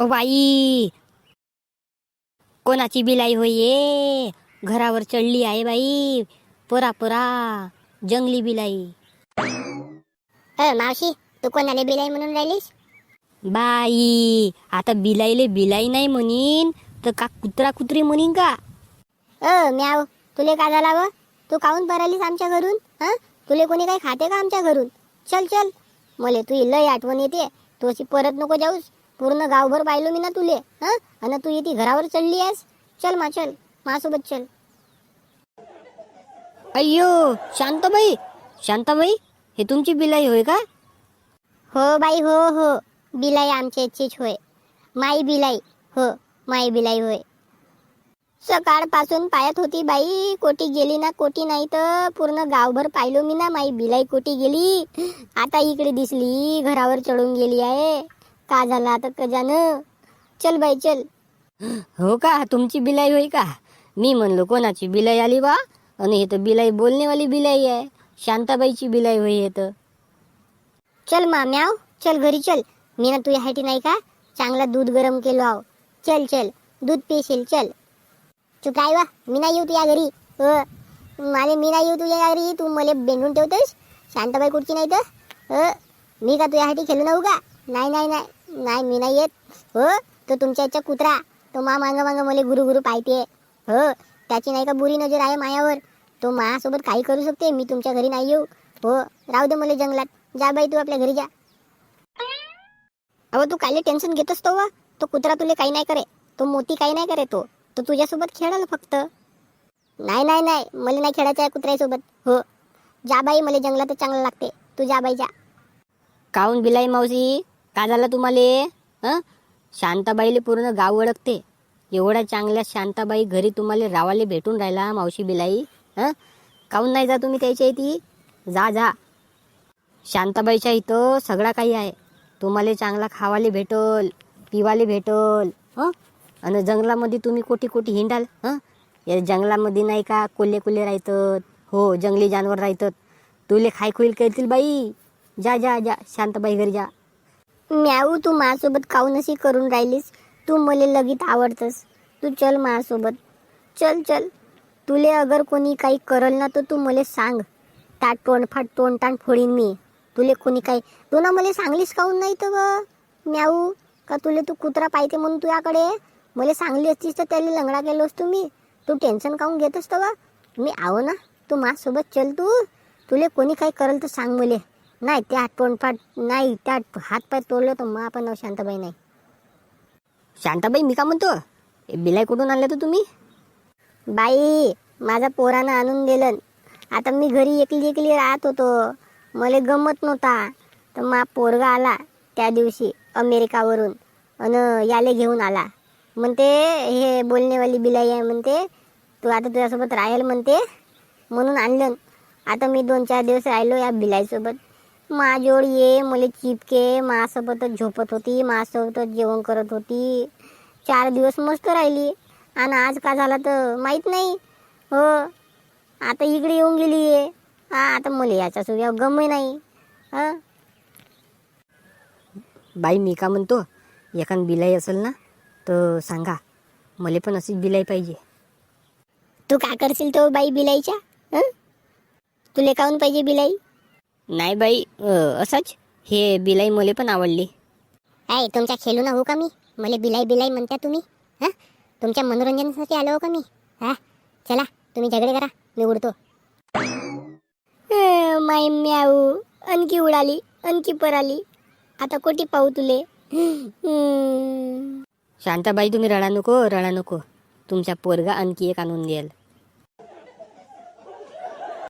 O by. कोणाची बिलाई होय ये घरावर चढली आहे बाई. पोरा पोरा. जंगली बिलाई. अ मावशी तू कोणाला बिलाई म्हणून राहिलीस? बाई आता बिलाईले बिलाई नाही म्हणीन तर का कुत्रा कुत्री म्हणीन का? अ म्याव तुले का झाला व? तू काहून परालीस आमच्या घरून? हा तुले कोणी काही खाते का आमच्या घरून? चल चल. मले तू लय आठवण येते. तू अशी परत नको जाऊस. पूर्ण गावभर पाहिलो मी ना तुले हा? आणि तू येते घरावर चढली आहेस? चल मा चल. माझ्यासोबत चल. अय्यो शांताबाई. शांताबाई हे तुमची बिलाई होय का? हो बाई हो हो. बिलाई आमच्या इच्छेच होय. माई बिलाई. हो माई बिलाई होय. सकाळपासून पायात होती बाई. कोटी गेली ना कोटी नाही तर पूर्ण गावभर पाहिलो मी ना. माई बिलाई कोटी गेली. आता इकडे दिसली घरावर चढून गेली आहे. का झालं आता कजानं चल बाई चल. हो का? तुमची बिलाई होय का? मी म्हणलो कोणाची बिलाई आली बा? आणि हे तर बिलाई बोलणेवाली बिलाई आहे. शांताबाईची बिलाई होय हे तर. चल माम्याव चल घरी चल. मी ना तुझ्यासाठी नाही का? चांगला दूध गरम केलो आहो. चल चल. दूध पिशील चल. तू काय वा मी नाही येऊ तुझ्या घरी. मला मी नाही येऊ तुझ्या घरी. तू मला बेंडून ठेवतोस शांताबाई कुठची नाही तर? मी का तुझ्यासाठी खेळू नऊ का? नाही नाही नाही. नाही मी नाही येत. हो तो तुमच्या इच्छा कुत्रा. तो मा मांग मांग मला गुरु गुरु पाहते हो त्याची नाही का बुरी नजर आहे मायावर. तो माझ्यासोबत काही करू शकते मी तुमच्या घरी नाही येऊ. हो राहू दे मला जंगलात. जा बाई तू आपल्या घरी जा. अहो तू कायले टेन्शन घेतोस तो वा? तो कुत्रा तुले काही नाही करे. तो मोती काही नाही करे तो. तो तुझ्यासोबत खेळाल फक्त. नाही नाही नाही. मला नाही खेळायचं आहे कुत्र्यासोबत. हो. जा बाई मला जंगलातच चांगलं लागते. तू जा बाई जा. काऊन बिलाई मावशी? का झालं तुम्हाला? शांताबाईले पूर्ण गाव ओळखते. एवढ्या चांगल्या शांताबाई घरी तुम्हाला रावाले भेटून राहिला मावशी बिलाई. हं? काहून नाही जा तुम्ही त्याच्या इथे? जा जा. शांताबाईच्या इथं सगळा काही आहे. तुम्हाला चांगला खावाले भेटल पिवाले भेटल हं? आणि जंगलामध्ये तुम्ही कोठी कोठी हिंडाल हं? या जंगलामध्ये नाही का कोल्हे कोल्हे राहतात? हो जंगली जानवर राहतात. तुले खाय खुईल करतील बाई. जा जा जा. शांताबाई घरी जा. म्याऊ तू माझ्यासोबत काऊन अशी करून राहिलीस? तू मला लगीत आवडतस. तू चल माझ्यासोबत. चल चल. तुले अगर कोणी काही करल ना तर तू मला सांग. ताट तोंड फाट तोंड फोडीन मी. तुले कोणी काही तू ना मला सांगलीस काहून नाही तर ग? म्याऊ का तुले तू कुत्रा पाहिजे म्हणून तुझ्याकडे? मला सांगली असतीस तर त्याला लंगडा केलो असतो मी. तू टेन्शन काहून घेत असतो वा मी आहो ना. तू माझ्यासोबत चल तू. तुले कोणी काही करल तर सांग मले. नाही त्या तोंडपाट नाही त्या हात पाय तोडलं तर मग आपण शांताबाई नाही. शांताबाई मी का म्हणतो? बिलाई कुठून आणलं तर तुम्ही? बाई माझा पोरानं आणून दिलं. आता मी घरी एकली एकली राहत होतो. मला गमत नव्हता. तर मा पोरगा आला त्या दिवशी अमेरिकावरून अन याले घेऊन आला. म्हणते हे बोलणेवाली बिलाई आहे म्हणते. तू आता तुझ्यासोबत राहील म्हणते. म्हणून आणलं. आता मी दोन चार दिवस राहिलो या बिलाईसोबत. माझ्याजवळ ये मला चिपके माझ्यासोबतच झोपत होती माझ्यासोबतच जेवण करत होती. चार दिवस मस्त राहिली. आणि आज का झाला तर माहीत नाही. हो आता इकडे येऊन गेली आहे हा आता मला याच्या सुद्धा गमही नाही. हा. बाई मी का म्हणतो एखाद बिलाई असेल ना तर सांगा. मला पण अशीच बिलाई पाहिजे. तू का करशील तो बाई बिलाईच्या? हं? तुले काहून पाहिजे बिलाई? नाही बाई असंच? हे बिलाई मला पण आवडली. आहे तुमच्या खेळू ना हो का मी? मला बिलाई बिलाई म्हणता तुम्ही. हा? तुमच्या मनोरंजनासाठी आलो हो का मी? हा? चला तुम्ही झगडे करा मी उडतो. माई म्याऊ आणखी उडाली आणखी पराली. आता कोटी पाहू तुले. शांताबाई तुम्ही रडा नको रडा नको. तुमच्या पोरगा आणखी एक आणून द्याल